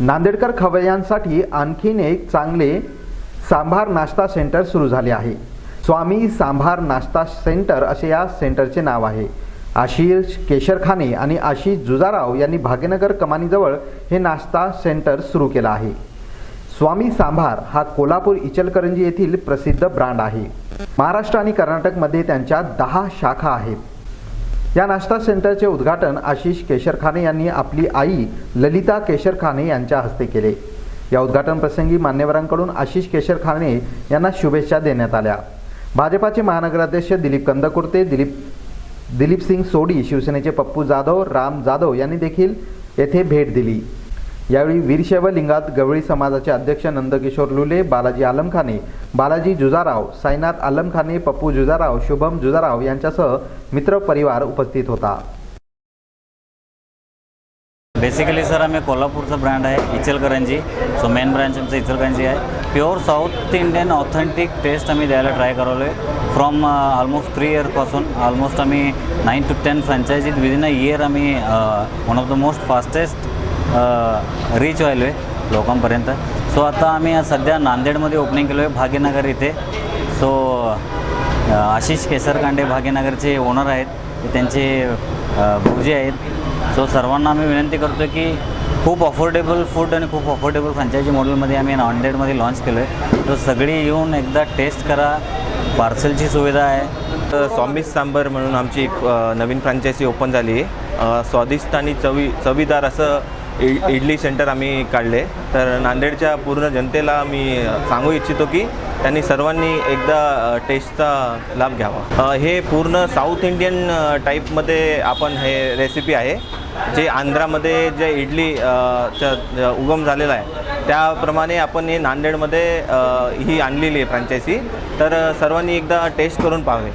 नांदेडकर खवय्यांसाठी आणखीन एक चांगले सांभार नाश्ता सेंटर सुरू झाले आहे. स्वामी सांभार नाश्ता सेंटर असे या सेंटरचे नाव आहे. आशिष केशरखाने आणि आशिष जुजाराव यांनी भाग्यनगर कमानीजवळ हे नाश्ता सेंटर सुरू केलं आहे. स्वामी सांभार हा कोल्हापूर इचलकरंजी येथील प्रसिद्ध ब्रँड आहे. महाराष्ट्र आणि कर्नाटकमध्ये त्यांच्या दहा शाखा आहेत. या नाश्ता सेंटरचे उद्घाटन आशिष केशरखाने यांनी आपली आई ललिता केशरखाने यांच्या हस्ते केले. या उद्घाटन प्रसंगी मान्यवरांकडून आशिष केशरखाने यांना शुभेच्छा देण्यात आल्या. भाजपाचे महानगराध्यक्ष दिलीप कंदकुर्ते दिलीप दिलीप सिंग सोडी शिवसेनेचे पप्पू जाधव राम जाधव यांनी देखील येथे भेट दिली. यावेळी वीरशैव लिंगात गवळी समाजाचे अध्यक्ष नंदकिशोर लुले बालाजी आलमखाने बालाजी जुजाराव साईनाथ आलमखाने पप्पू जुजाराव शुभम जुजाराव यांच्यासह मित्र परिवार उपस्थित होता. बेसिकली सर आम्ही कोल्हापूरचं ब्रँड आहे इचलकरंजी. सो मेन ब्रँच आमचं इचलकरंजी आहे. Pure south Indian authentic taste आम्ही द्यायला ट्राय करवलो आहे फ्रॉम ऑलमोस्ट थ्री इयरपासून ऑलमोस्ट आम्ही नाईन टू टेन फ्रँचायझीत विदिन अ इयर आम्ही one of the most fastest reach व्हायलो आहे लोकांपर्यंत. सो आता आम्ही सध्या नांदेडमध्ये ओपनिंग केलो आहे भाग्यनगर इथे सो आशिष केसरकांडे भाग्यनगरचे ओनर आहेत. त्यांचे अ, आहेत. सो सर्वांना आम्ही विनंती करतो की खूप अफोर्डेबल फूड आणि खूप अफोर्डेबल फ्रँचायझी मॉडेलमध्ये आम्ही नांदेडमध्ये लॉन्च केलो आहे तर सगळी येऊन एकदा टेस्ट करा. पार्सलची सुविधा आहे. तर स्वामी सांबर म्हणून आमची एक नवीन फ्रँचायसी ओपन झाली आहे. स्वादिष्ट आणि चवी चवीदार असं इडली सेंटर आम्ही काढले. तर नांदेडच्या पूर्ण जनतेला मी सांगू इच्छितो की त्यांनी सर्वांनी एकदा टेस्टचा लाभ घ्यावा. हे पूर्ण साऊथ इंडियन टाईपमध्ये आपण हे रेसिपी आहे. जे आंध्रामध्ये जे इडली चा उगम झालेला आहे त्याप्रमाणे आपण हे नांदेडमध्ये ही आणलेली आहे फ्रँचायसी तर सर्वांनी एकदा टेस्ट करून पाहावे.